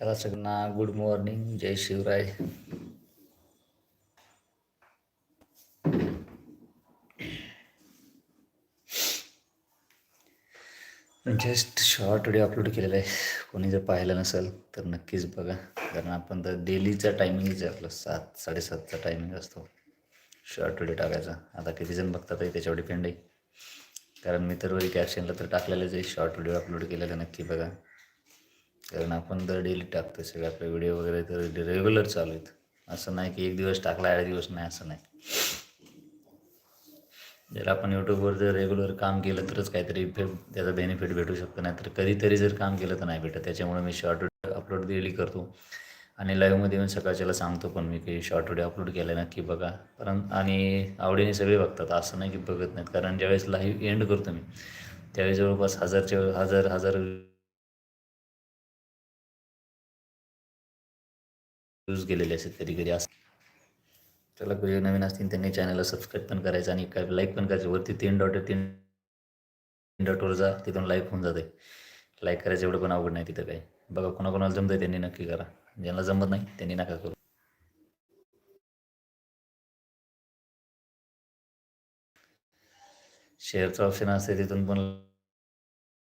त्याला सगळ्यांना good morning जय Shivrai. Just short video upload केलेला आहे. कोणी जर पाहिलं नसेल तर नक्कीच बघा. कारण आपण तर डेलीचा टायमिंगच आहे आपलं. सात साडेसातचा टायमिंग असतो. शॉर्ट व्हिडिओ टाकायचा. आता किती जण बघतात आहे त्याच्यावर डिपेंड आहे. कारण मी तर वरी कॅप्शनला तर टाकलेलंच आहे. शॉर्ट व्हिडिओ अपलोड केलेला नक्की बघा. कारण आपण तर डेली टाकतो सगळे. आपले व्हिडिओ वगैरे तर रेग्युलर चालू आहेत. असं नाही की एक दिवस टाकला आठ दिवस नाही असं नाही. जर आपण यूट्यूबवर जर रेग्युलर काम केलं तरच काहीतरी इफेक्ट त्याचा बेनिफिट भेटू शकतो. नाही तर कधीतरी जर काम केलं तर नाही भेटत. त्याच्यामुळे मी शॉर्ट व्हिडिओ अपलोड डेली करतो. आणि लाईव्हमध्ये येऊन सकाळच्याला सांगतो पण मी की शॉर्ट व्हिडिओ अपलोड केला नक्की बघा. कारण आणि आवडीने सगळे बघतात. असं नाही की बघत नाहीत. कारण ज्यावेळेस लाईव्ह एंड करतो मी त्यावेळेस जवळपास हजारच्या हजार हजार व्ह्यूज गेलेले असतात कधी कधी असं चला कुठे नवीन असतील त्यांनी चॅनलला सबस्क्राईब पण करायचं आणि काय लाईक पण करायचं. वरती तीन डॉट तीन तीन डॉटवर जा तिथून लाईक होऊन जाते. लाईक करायचं एवढं पण आवड नाही तिथं काय बघा कोणाकोणाला जमतं त्यांनी नक्की करा. ज्यांना जमत नाही त्यांनी नका करू. शेअरचं ऑप्शन असते तिथून पण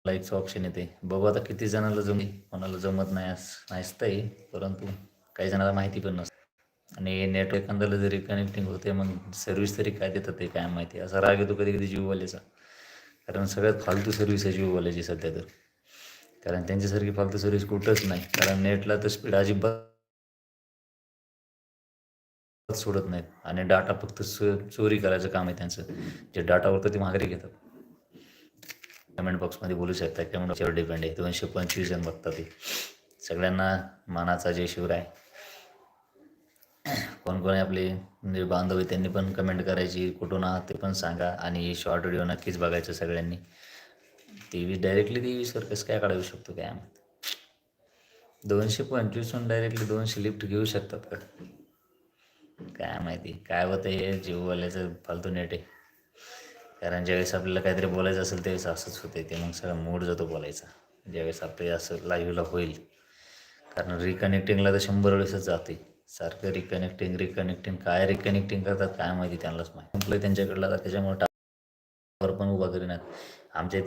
लाईकचं ऑप्शन येते. बघू आता किती जणाला जमी कोणाला जमत नाही असं नसतंय परंतु काही जणांना माहिती पण नसतं. आणि नेट एखाद्याला जरी कनेक्टिंग होते मग सर्व्हिस तरी काय देतात ते काय माहिती? असा राग येतो कधी कधी जीववाल्याचा. कारण सगळ्यात फालतू सर्व्हिस आहे जीववाल्याची सध्या तर. कारण त्यांच्यासारखी फालतू सर्व्हिस कुठंच नाही. कारण नेटला तर स्पीड अजिबात सोडत नाहीत. आणि डाटा फक्त चो चोरी करायचं काम आहे त्यांचं. जे डाटा उरतं ते माघारी घेतात. कमेंट बॉक्समध्ये बोलू शकता कमेंट डिपेंड आहे. दोनशे पंचवीस जण बघतात ते. सगळ्यांना मानाचा जय शिवराय. कोण कोण आपले म्हणजे बांधव आहे त्यांनी पण कमेंट करायची. कुठून आहात ते पण सांगा. आणि शॉर्ट व्हिडिओ नक्कीच बघायचं सगळ्यांनी. टी व्ही डायरेक्टली टी व्हीवर कसं काय काढू शकतो काय आम्ही? दोनशे पंचवीसहून डायरेक्टली दोनशे लिफ्ट घेऊ शकतात का? काय माहिती. काय होतं हे? जीववाल्याचं फालतू नेट आहे. कारण ज्यावेळेस आपल्याला काहीतरी बोलायचं असेल त्यावेळेस असंच होते ते मग सगळा मूड जातो बोलायचा. ज्यावेळेस आपले असं लाईव्हला होईल. कारण रिकनेक्टिंगला तर शंभर वेळेसच जाते. सारखं रिकनेक्टिंग रिकनेक्टिंग काय रिकनेक्टिंग करतात काय माहिती त्यांनाच माहिती. संपलं त्यांच्याकडलं आता त्याच्यामुळे टावर पण उभा करीनात आमच्या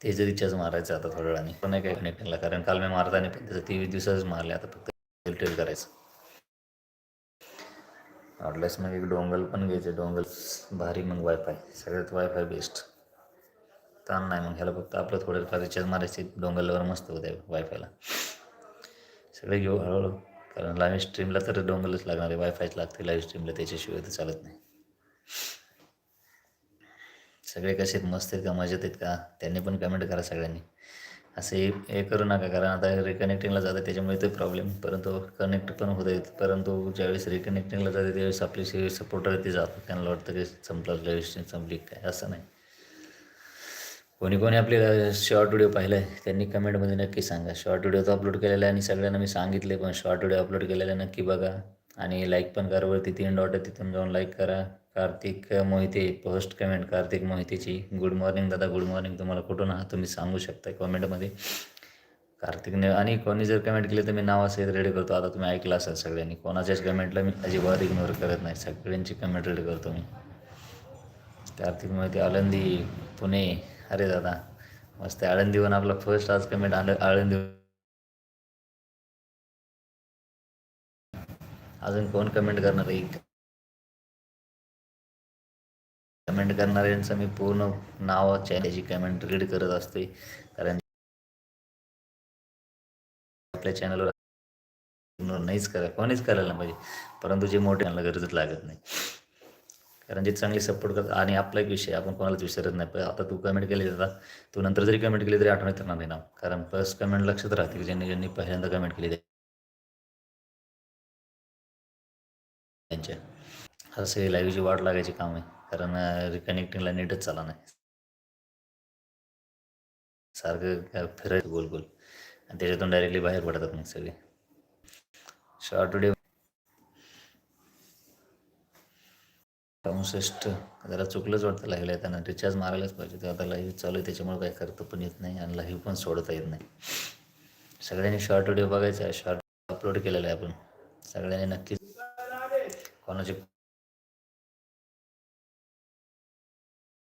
ते जर रिचार्ज मारायचं आता थोड्या वेळाने. पण नाही काय कनेक्टिंगला कारण काल मी मारताना पण त्याचं तेवीस दिवसाच मारले. आता फक्त टेल करायचं. वाटल्यास मग एक डोंगल पण घ्यायचे. डोंगल भारी मग वायफाय सगळ्यात वायफाय बेस्ट ताण नाही मग ह्याला फक्त आपलं थोडं रिचार्ज मारायचे डोंगलवर मस्त होते वायफायला सगळे घेऊ हळूहळू. कारण लाईव्ह स्ट्रीमला तर डोंगलच लागणार आहे. वायफायच लागते लाईव्ह स्ट्रीमला त्याच्याशिवाय तर चालत नाही. सगळे कसे आहेत? मस्त आहेत का? मजेत आहेत का? त्यांनी पण कमेंट करा सगळ्यांनी. असे हे करू नका. कारण आता रिकनेक्टिंगला जातं त्याच्यामुळे ते प्रॉब्लेम परंतु कनेक्ट पण होत आहेत. परंतु ज्यावेळेस रिकनेक्टिंगला जाते त्यावेळेस आपली सपोर्टर ते जातात. त्यांना वाटतं की संपलं लाईव्ह स्ट्रीम संपली. काय? असं नाही. कोणी कोणी आपले शॉर्ट व्हिडिओ पाहिलं आहे त्यांनी कमेंटमध्ये नक्की सांगा. शॉर्ट व्हिडिओ तर अपलोड केलेला आहे आणि सगळ्यांना मी सांगितले पण शॉर्ट व्हिडिओ अपलोड केलेला नक्की बघा. आणि लाईक पण करा वरती तीन डॉट आहे तिथून जाऊन लाईक करा. कार्तिक मोहिते पोस्ट कमेंट कार्तिक मोहितेची. गुड मॉर्निंग दादा गुड मॉर्निंग तुम्हाला कुठून आहात तुम्ही सांगू शकता कमेंटमध्ये कार्तिकने आणि कोणी जर कमेंट केले तर मी नावासहित रेडी करतो. आता तुम्ही ऐकलं असाल सगळ्यांनी. कोणाच्याच कमेंटला मी अजिबात इग्नोर करत नाही. सगळ्यांची कमेंट रेडी करतो मी. कार्तिक मोहिते आलंदी पुणे अरे दादा मस्त आळंदीवर आपला फर्स्ट आज कमेंट आलं आळंदी अजून कोण कमेंट करणार आहे? कमेंट करणाऱ्यांचं मी पूर्ण नाव चॅनलची कमेंट रीड करत असते कारण आपल्या चॅनलवर नाहीच करा. कोणीच करायला पाहिजे. परंतु जे मोठे त्यांना गरजच लागत नाही. कारण जे चांगले सपोर्ट करतात आणि आपला एक विषय आपण कोणालाच विसरत नाही. पण आता तू कमेंट केली आता तू नंतर जरी कमेंट केली तरी आठवण येणार नाही ना कारण फर्स्ट कमेंट लक्षात राहते की ज्यांनी ज्यांनी पहिल्यांदा कमेंट केली त्यांच्या असं लाईव्हची वाट लागायची काम. आहे कारण रिकनेक्टिंगला नीटच चाला नाही. सारखं फिरायचं गोल गोल आणि त्याच्यातून डायरेक्टली बाहेर पडतात मग सगळे. शॉर्ट व्हिडिओ चौसष्ट जरा चुकलंच वाटतं लागलं आहे त्यांना रिचार्ज मारायलाच पाहिजे. तेव्हा आता लाईव्ह चालू आहे. त्याच्यामुळे काही करता पण येत नाही आणि लाईव्ह पण सोडता येत नाही. सगळ्यांनी शॉर्ट व्हिडिओ बघायचा आहे. शॉर्ट अपलोड केलेला आहे आपण. सगळ्यांनी नक्कीच कोणाची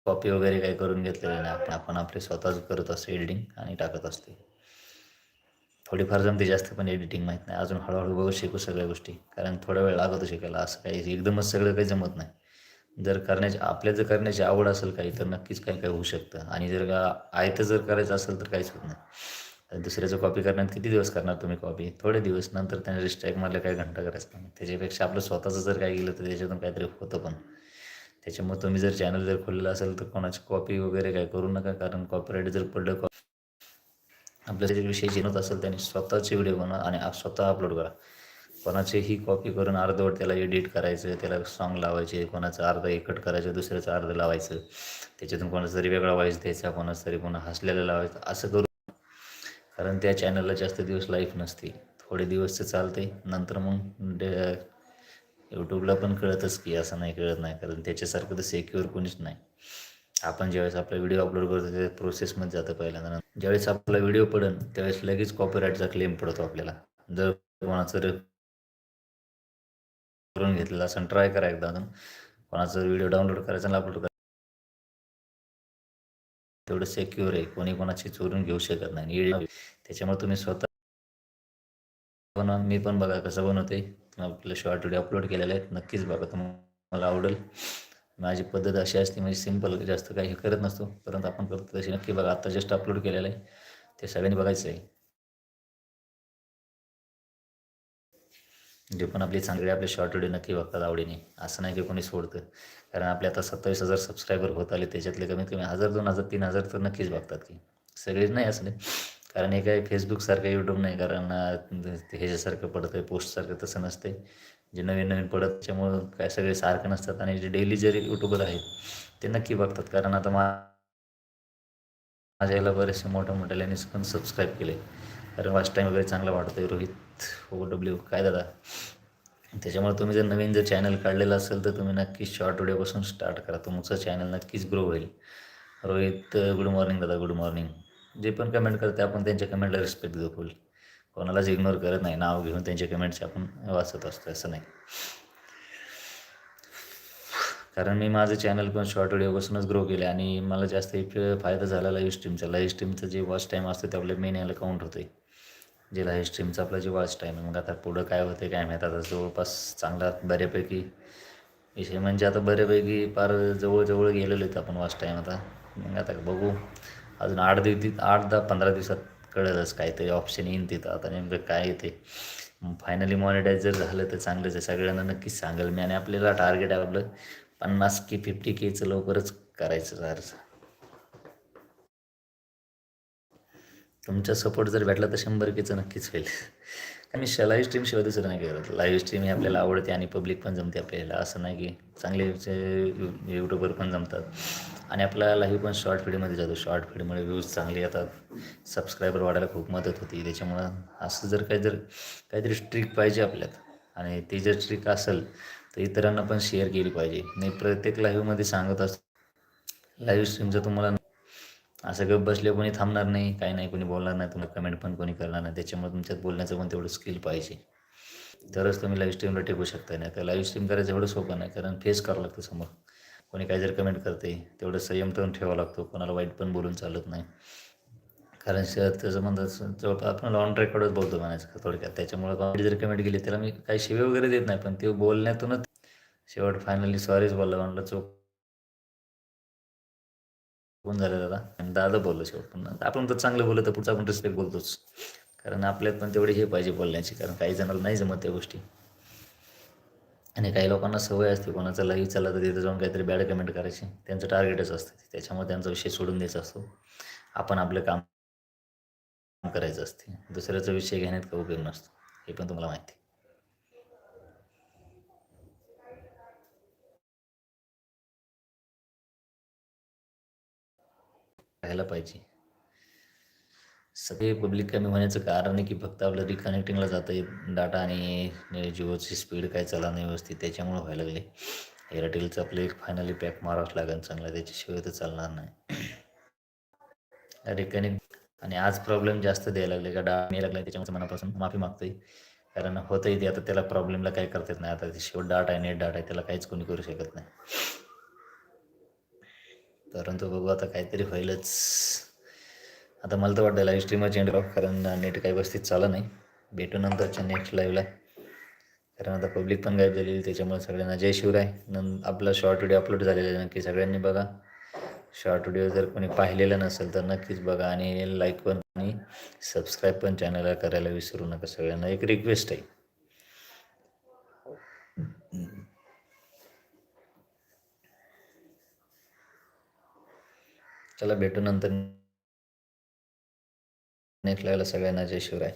कॉपी वगैरे काही करून घेतलेली नाही. आपण आपण आपले स्वतःच करत असतो एडिटिंग आणि टाकत असते. थोडीफार जमते जास्त पण एडिटिंग माहीत नाही. अजून हळूहळू बघू शिकू सगळ्या गोष्टी. कारण थोडा वेळ लागतो शिकायला. असं काही एकदमच सगळं काही जमत नाही. जर करण्याची आपल्या जर करण्याची आवड असेल काही तर नक्कीच काही काही होऊ शकतं. आणि जर का आयतं जर करायचं असेल तर काहीच होत नाही. दुसऱ्याचं कॉपी करण्यात किती दिवस करणार तुम्ही कॉपी थोडे दिवस नंतर त्याने रिस्ट्राईक मारलं काही घंटा करायचं नाही. त्याच्यापेक्षा आपलं स्वतःचं जर काय गेलं तर त्याच्यातून काहीतरी होतं पण. त्याच्यामुळे तुम्ही जर चॅनल जर खोललेलं असेल तर कोणाची कॉपी वगैरे काय करू नका कारण कॉपीराईट जर पडलं कॉ आपल्या त्याच्याविषयी जिनत असेल त्याने स्वतःचे व्हिडिओ बनवा आणि स्वतः अपलोड करा. कोणाचीही कॉपी करून अर्धवट त्याला एडिट करायचं त्याला सॉन्ग लावायचे कोणाचं अर्ध एकट करायचं दुसऱ्याचं अर्ध लावायचं त्याच्यातून कोणाचा तरी वेगळा व्हायचं द्यायचा कोणाचं तरी कोणा हसलेलं लावायचं असं करू. कारण त्या चॅनलला जास्त दिवस लाईफ नसते. थोडे दिवस तर चालते नंतर मग डे यूट्यूबला पण कळतच की असं नाही कळत नाही. कारण त्याच्यासारखं तर सेक्युअर कोणीच नाही. आपण ज्यावेळेस आपला व्हिडिओ अपलोड करतो त्या प्रोसेसमध्ये जातं पहिल्यांदा. ज्यावेळेस आपला व्हिडिओ पडेल त्यावेळेस लगेच कॉपीराईटचा क्लेम पडतो आपल्याला. जर कोणाचं करून घेतलेला असं ट्राय करा एकदा अजून. कोणाचा व्हिडिओ डाउनलोड करायचा आणि अपलोड करायचा तेवढं सेक्युअर आहे कोणी कोणाची चोरून घेऊ शकत नाही. त्याच्यामुळे तुम्ही स्वतः बनवा. मी पण बघा कसं बनवते. आपले शॉर्ट व्हिडिओ अपलोड केलेले आहेत. नक्कीच बघा तुम्हाला आवडेल. माझी पद्धत अशी असते म्हणजे सिंपल जास्त काही हे करत नसतो. परंतु आपण करतो तशी नक्की बघा. आता जस्ट अपलोड केलेलं आहे. ते सगळ्यांनी बघायचं आहे. जे पण आपली चांगले आपले शॉर्ट व्हिडिओ नक्की बघतात आवडीने. असं नाही की कोणी सोडतं. कारण आपले आता सत्तावीस हजार सबस्क्रायबर होत आले त्याच्यातले कमीत कमी हजार दोन हजार तीन हजार तर नक्कीच बघतात की. सगळेच नाही असले. कारण हे काय फेसबुकसारखं यूट्यूब नाही. कारण ते ह्याच्यासारखं पडतं आहे पोस्टसारखं तसं नसते जे नवीन नवीन पडत त्याच्यामुळं काय सगळे सारखं नसतात. आणि जे डेली जरी यूट्यूबर आहेत ते नक्की बघतात. कारण आता मा माझ्या याला बरेचसे मोठ्या मोठ्या पण सबस्क्राईब केले. कारण वाच टाईम वगैरे चांगला वाटतोय रोहित. ओ डब्ल्यू काय दादा? त्याच्यामुळे तुम्ही जर नवीन जर चॅनल काढलेलं असेल तर तुम्ही नक्कीच शॉर्ट व्हिडिओपासून स्टार्ट करा. तुमचं चॅनल नक्कीच ग्रो होईल. रोहित गुड मॉर्निंग दादा गुड मॉर्निंग जे पण कमेंट करते आपण त्यांच्या कमेंटला रिस्पेक्ट देऊ फुल कोणालाच इग्नोर करत नाही. नाव घेऊन त्यांच्या कमेंट्स आपण वाचत असतो असं नाही. कारण मी माझं चॅनल पण शॉर्ट व्हिडिओपासूनच ग्रो केले आणि मला जास्त फायदा झाला लाईव्ह स्ट्रीमचा लाईव्ह स्ट्रीमचं जे वॉच टाईम असतो ते आपल्या मेन याला काउंट होते जे लाईव्ह स्ट्रीमचा आपला जे वॉच टाईम आहे. मग आता पुढं काय होते काय माहीत? आता जवळपास चांगला बऱ्यापैकी विषय. म्हणजे आता बऱ्यापैकी फार जवळजवळ गेलेलो आहेत आपण वॉच टाईम आता. मग आता बघू. अजून आठ दिवस आठ दहा पंधरा दिवसात कळेलच काहीतरी ऑप्शन येईन तिथं. आता नेमकं काय येते फायनली मॉनिटाईज जर झालं तर चांगलंच आहे. सगळ्यांना नक्कीच सांगेल मी. आणि आपल्याला टार्गेट आहे आपलं पन्नास के फिफ्टी केचं लवकरच करायचं जर तुमचा सपोर्ट जर भेटला तर शंभर केचं नक्कीच होईल. मी लाईव्ह स्ट्रीम शिवाय दुसरं नाही करत. लाईव्ह स्ट्रीम ही आपल्याला आवडते आणि पब्लिक पण जमते आपल्याला. असं नाही की चांगले यूट्यूबर पण जमतात. आणि आपला लाईव्ह पण शॉर्ट व्हिडिओमध्ये जातो. शॉर्ट व्हिडिओमुळे व्ह्यूज चांगले येतात. सबस्क्रायबर वाढायला खूप मदत होती. त्याच्यामुळं असं जर काही जर काहीतरी स्ट्रिक पाहिजे आपल्यात आणि ती जर स्ट्रिक असेल तर इतरांना पण शेअर केली पाहिजे. नाही प्रत्येक लाईव्हमध्ये सांगत असतो. लाईव्ह स्ट्रीमचं तुम्हाला असं गप बसले कोणी थांबणार नाही काही नाही कोणी बोलणार नाही तुम्ही कमेंट पण कोणी करणार नाही. त्याच्यामुळे तुमच्यात बोलण्याचं पण तेवढं स्किल पाहिजे. तरच तुम्ही लाईव्ह स्ट्रीमला टिकू शकता. नाही तर लाईव्ह स्ट्रीम करायचं एवढं सोपं नाही कारण फेस करावं लागतं समोर. कोणी काय जर कमेंट करते तेवढं संयम ठेवावा ठेवावं लागतो. कोणाला वाईट पण बोलून चालत नाही. कारण शहर त्याचं म्हणतात जवळपास आपण ऑन रेकॉर्डच बोलतो म्हणायचं थोडक्यात त्याच्यामुळे कॉमेडी जर कमेंट गेली त्याला मी काही शिवे वगैरे देत नाही पण ते बोलण्यातूनच शेवट फायनली सॉरीच बोलला. म्हणलं चोक. कोण झालं दादा. आणि दादा बोललो शेवट पण. आपण तर चांगलं बोललं तर पुढचा आपण रिस्पेक्ट बोलतोच. कारण आपल्यात पण तेवढी हे पाहिजे बोलण्याची कारण काही जणांना नाही जमत त्या गोष्टी. आणि काही लोकांना सवय असते कोणाचा लाईव्ह चालला तर तिथं जाऊन काहीतरी बॅड कमेंट करायची. त्यांचं टार्गेटच असतं. त्याच्यामुळे त्यांचा विषय सोडून द्यायचा असतो. आपण आपलं काम करायचं असते. दुसऱ्याचा विषय घेण्यात काही उपयोग नसतो. हे पण तुम्हाला माहिती आहे. राहायला पाहिजे. सगळे पब्लिक कमी होण्याचं कारण आहे की फक्त आपलं रिकनेक्टिंगला जातं आहे डाटा आणि जिओची स्पीड काय चालला नाही व्यवस्थित त्याच्यामुळे व्हायला लागले एअरटेलचं आपलं एक फायनली पॅक मारावंच लागेल चांगला त्याच्याशिवाय तर चालणार नाही. रिकनेक्ट आणि आज प्रॉब्लेम जास्त द्यायला लागले का डाळ नाही लागला त्याच्यामुळे मनापासून माफी मागतोय. कारण होतंही ते आता त्याला प्रॉब्लेमला काही करता येत नाही. आता शेवट डाट आहे नेट डाट आहे त्याला काहीच कोणी करू शकत नाही. परंतु बघू आता काहीतरी होईलच. आता मला तर वाटतं लाईव्ह स्ट्रीमच एंड ऑफ कारण नेट काही व्यवस्थित चाललं नाही. भेटू नंतरच्या नेक्स्ट लाईव्हला कारण आता पब्लिक पण गायब झालेली त्याच्यामुळे सगळ्यांना जय शिवराय. नंतर आपला शॉर्ट व्हिडिओ अपलोड झालेला आहे नक्की सगळ्यांनी बघा. शॉर्ट व्हिडिओ जर कोणी पाहिलेला नसेल तर नक्कीच बघा आणि लाईक पण आणि सबस्क्राईब पण चॅनलला करायला विसरू नका सगळ्यांना. एक रिक्वेस्ट आहे. चला भेटू नंतर. नेक्स्ट लागला सगळ्यांना जय शिवराय.